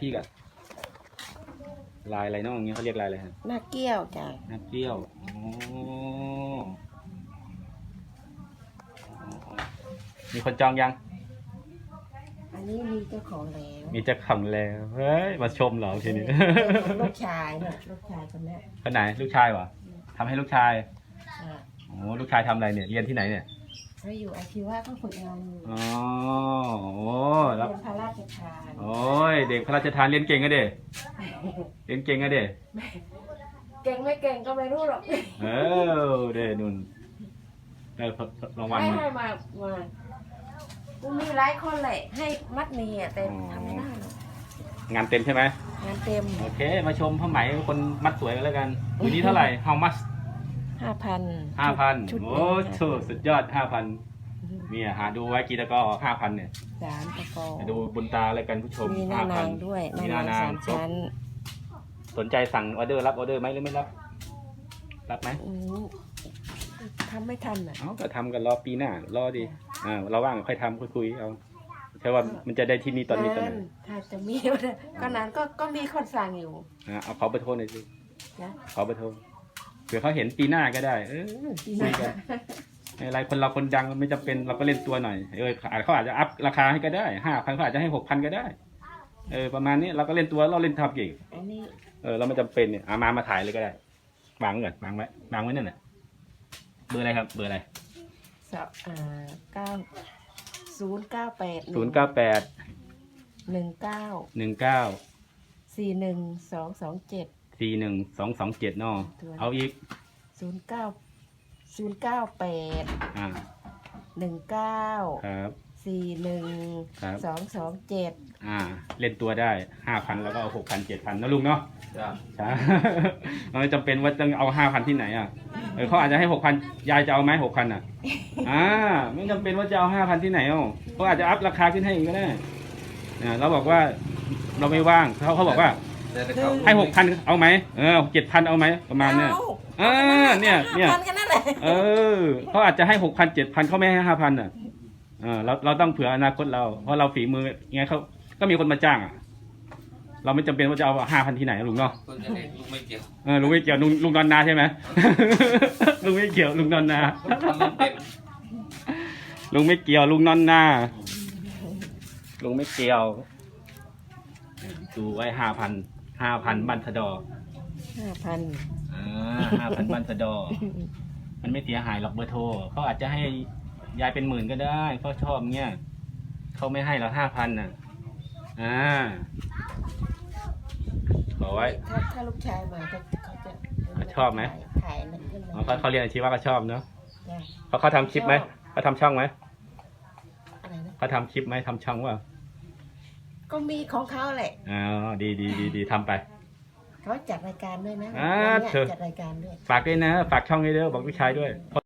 พี่กับลายอะไรเน้องอย่างเงี้ยเขาเรียกลายอะไรฮะหน้าเกี้ยวจ้ะน้ำเปรี้ยวอ๋อมีคนจองยัง อันนี้มีเจ้าของแล้วมีเจะขังแล้วเฮ้ยมาชมเหรอทีนี้ ลูกชายเนี่ยลูกชายคนเนี้ยคนไหนลูกชายวะทำให้ลูกชายอะโอ้ลูกชายทำอะไรเนี่ย เรียนที่ไหนเนี่ย เขาอยู่อาชีวะเขาฝึกงานอยู่อ๋อโอ้แล้วเป็นพระราชทานโอ้ย เด็กพระราชทานเรียนเก่งอะเด็เรียนเก่งอะเด็เก่งไม่เก่งก็ไม่รู้หรอกเออเด็นุ่นได้รางวัลให้มาให้มามากูมีหลายคนแหละให้มัดหมีอะแต่อ๋อทำไม่ได้หรอกงานเต็มใช่ไหม งานเต็มโอเค มาชมผ้าไหมคนมัดสวยกันแล้วกันอยู่นี้เท่าไหร่ how much ห้าพันห้าพันชุดโอ้โหสุดยอดห้าพันเนี่ยหาดูไว้กี่ตะกร้อห้าพันเนี่ยสามตะกอดูบนตาแล้วกันผู้ชมมีหน้าห้าพันานงด้วยหมีน้าหน้านางนางสามชั้น สนใจสั่งออเดอร์รับออเดอร์ไหมหรือไม่รับ รับไหมอืมทำไม่ทันอะเอาก็ทำกันรอปีหน้ารอดีอ่าเราว่างค่อยทำค่อยคุยเอาแค่ว่ามันจะได้ที่นี่ตอนนี้ตอนไหนนานถ้าจะมีก็นานก็ก็มีคนสั่งอยู่อ่าเอาขอเบอร์โทรหน่อยสินะขอเบอร์โทรเผื่อเขาเห็นปีหน้าก็ได้ เออปีหคุน้ายกันไม่เป็นไรคนเราคนดังไม่จำเป็นเราก็เล่นตัวหน่อยเอออาจเขาอาจจะอัพราคาให้ก็ได้ห้าพันเขาอาจจะให้หกพันก็ได้ เออประมาณนี้เราก็เล่นตัวเราเล่นทับเก่งอันนี้เออเราไม่จำเป็นเนี่ยเอามามาถ่ายเลยก็ได้วางไว้ก่อนวางไว้วางไว้นั่นแหละเบอร์อะไรครับ เบอร์อะไรสองอ่าเก้าศูนย์เก้าแปดศูนย์เก้าแปดหนึ่งเก้าหนึ่งเก้าสี่หนึ่งสองสองเจ็ด สี่หนึ่งสองสองเจ็ดนอเอาอีกศูนย์เก้าศูนย์เก้าแปดอ่าหนึ่งเก้าครับ สี่หนึ่งครับ สองสองเจ็ดอ่า เล่นตัวได้ห้าพันแล้วก็เอาหกพันเจ็ดพันนะลุงเนาะจ้ะใช่ มันไม่จำเป็นว่าต้องเอาห้าพันที่ไหนอะเออเขาอาจจะให้หกพันยายจะเอาไหมหกพันอะ อ่า ไม่จำเป็นว่าจะเอาห้าพันที่ไหนอะเขาอาจจะอัพราคาขึ้นให้อีกก็ได้อ่าเราบอกว่าเราไม่ว่างเขาเขาบอกว่า แต่แต่เขาให้หกพันเอาไหมเออเจ็ดพันเอาไหมประมาณเนี้ยเออเนี่ยเนี่ยพันกันนั่นแหละเออเขาอาจจะให้หกพันเจ็ดพันเขาไม่ให้ห้าพันอะเออเราเราต้องเผื่ออนาคตเรา เพราะเราฝีมือไงเขาก็มีคนมาจ้างอะ เราไม่จำเป็นว่าจะเอาห้าพันที่ไหนอะลุงเนาะคนจะได้ลูกไม่เกี่ยวเออลุงไม่เกี่ยวลุงลุงนอนนาใช่ไหมลุงไม่เกี่ยวลุงนอนนาทำมันเป็นลุงไม่เกี่ยวลุงนอนนาลุงไม่เกี่ยวดูไว้ห้าพัน ห้าพันบันทดอห้าพันอ่าห้าพันบันทดอ มันไม่เสียหายหรอกเบอร์โทรเขาอาจจะให้ยายเป็นหมื่นก็ได้เขาชอบเงี้ยเขาไม่ให้เราห้าพันน่ะ อ่าบอกไว้ถ้าถ้าลูกชายมาก็เขาจะเขาชอบไหมถ่ายนั่นขึ้นมาอ๋อเขาเขาเรียนอาชีวะก็ชอบเนาะจ้ะเขาเขาทำคลิปไหมเขาทำช่องไหมอะไรนะเขาทำคลิปไหมทำช่องว่า ก็มีของเขาแหละอ๋อดีดีดีดีทำไป เขาจัดรายการด้วยนะอ่าวันเนี้ยเถอะ จัดรายการด้วย ฝากด้วยนะ ฝากช่องให้ด้วยบอกลูกชายด้วยพอ